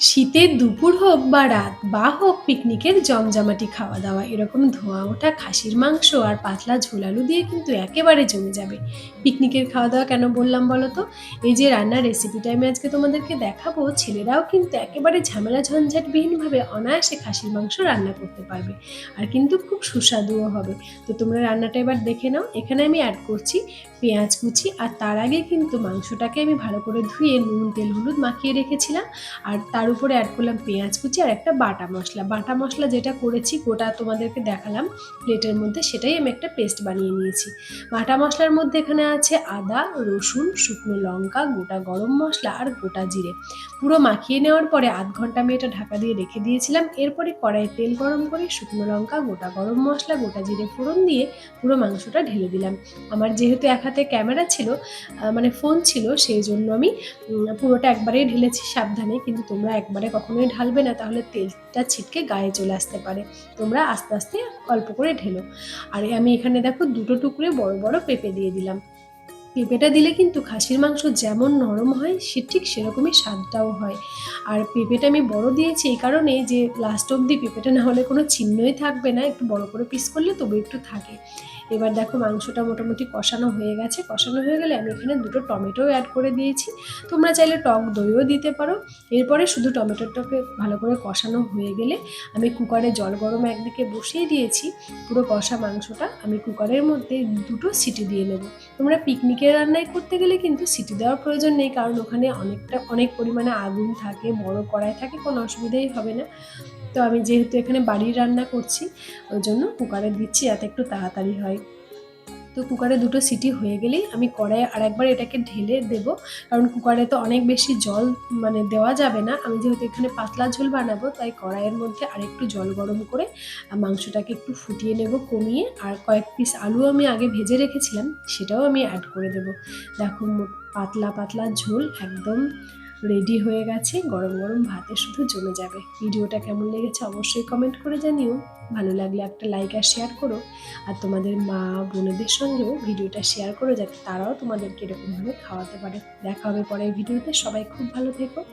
শীতের দুপুর হোক বা রাত, বা হোক পিকনিকের জমজমাটি খাওয়া দাওয়া, এরকম ধোঁয়া ওঠা, খাসির মাংস আর পাতলা ঝোলালু দিয়ে কিন্তু একেবারে জমে যাবে। পিকনিকের খাওয়া দাওয়া কেন বললাম বলো তো? এই যে রান্নার রেসিপিটা আমি আজকে তোমাদেরকে দেখাবো, ছেলেরাও কিন্তু একেবারে ঝামেলা ঝঞ্ঝাটবিহীনভাবে অনায়াসে খাসির মাংস রান্না করতে পারবে আর কিন্তু খুব সুস্বাদুও হবে। তো তোমরা রান্নাটা এবার দেখে নাও। এখানে আমি অ্যাড করছি পেঁয়াজ কুচি আর তার আগে কিন্তু মাংসটাকে আমি ভালো করে ধুয়ে নুন, তেল, হলুদ মাখিয়ে রেখেছিলাম। আর তার উপরে অ্যাড করলাম পেঁয়াজ কুচি আর একটা বাটা মশলা। বাটা মশলা যেটা করেছি, গোটা তোমাদেরকে দেখালাম। প্লেটের মধ্যে সেটাই আমি একটা পেস্ট বানিয়ে নিয়েছি। বাটা মশলার মধ্যে এখানে আছে আদা, রসুন, শুকনো লঙ্কা, গোটা গরম মশলা আর গোটা জিরে। পুরো মাখিয়ে নেওয়ার পরে আধ ঘণ্টা আমি এটা ঢাকা দিয়ে রেখে দিয়েছিলাম। এরপরে কড়াইয়ে তেল গরম করে শুকনো লঙ্কা, গোটা গরম মশলা, গোটা জিরে ফোড়ন দিয়ে পুরো মাংসটা ঢেলে দিলাম। আমার যেহেতু এক হাতে ক্যামেরা ছিল মানে ফোন ছিল, সেই জন্য আমি পুরোটা একবারেই ঢেলেছি সাবধানে। কিন্তু তোমরা একবারে কখনোই ঢালবে না, তাহলে তেলটা ছিটকে গায়ে চলে আসতে পারে। তোমরা আস্তে আস্তে অল্প করে ঢেলো। আর আমি এখানে দেখো দুটো টুকরে বড় বড় পেঁপে দিয়ে দিলাম। পেঁপেটা দিলে কিন্তু খাসির মাংস যেমন নরম হয়, সে ঠিক সেরকমই স্বাদটাও হয়। আর পেঁপেটা আমি বড় দিয়েছি এই কারণে যে লাস্ট অবধি পেঁপেটা না হলে কোনো চিহ্নই থাকবে না, একটু বড় করে পিস করলে তবু একটু থাকে। এবার দেখো মাংসটা মোটামুটি কষানো হয়ে গেছে। কষানো হয়ে গেলে আমি এখানে দুটো টমেটো অ্যাড করে দিয়েছি। তোমরা চাইলে টক দইও দিতে পারো। এরপরে শুধু টমেটোটাকে ভালো করে কষানো হয়ে গেলে আমি কুকারে জল গরম একদিকে বসিয়ে দিয়েছি। পুরো কষা মাংসটা আমি কুকারের মধ্যে দুটো সিটি দিয়ে নেব। তোমরা পিকনিকের রান্নায় করতে গেলে কিন্তু সিটি দেওয়ার প্রয়োজন নেই, কারণ ওখানে অনেকটা, অনেক পরিমাণে আগুন থাকে, বড় কড়াই থাকে, কোনো অসুবিধাই হবে না। তো আমি যেহেতু এখানে বাড়ির রান্না করছি, ওই জন্য কুকারে দিচ্ছি যাতে একটু তাড়াতাড়ি হয়। তো কুকারে দুটো সিটি হয়ে গেলেই আমি কড়াইয়ে আরেকবার এটাকে ঢেলে দেবো। কারণ কুকারে তো অনেক বেশি জল মানে দেওয়া যাবে না। আমি যেহেতু এখানে পাতলা ঝোল বানাবো, তাই কড়াইয়ের মধ্যে আরেকটু জল গরম করে মাংসটাকে একটু ফুটিয়ে নেব কমিয়ে। আর কয়েক পিস আলু আমি আগে ভেজে রেখেছিলাম, সেটাও আমি অ্যাড করে দেবো। দেখো, পাতলা পাতলা ঝোল, একদম রেডি হয়ে গেছে, গরম গরম ভাতে শুধু জমে যাবে। ভিডিওটা কেমন লেগেছে অবশ্যই কমেন্ট করে জানিও। ভালো লাগলে একটা লাইক আর শেয়ার করো। আর তোমাদের মা, বোনেদের সঙ্গেও ভিডিওটা শেয়ার করো, যাতে তারাও তোমাদেরকে এরকমভাবে খাওয়াতে পারে। দেখা হবে পরের ভিডিওতে। সবাই খুব ভালো থেকো।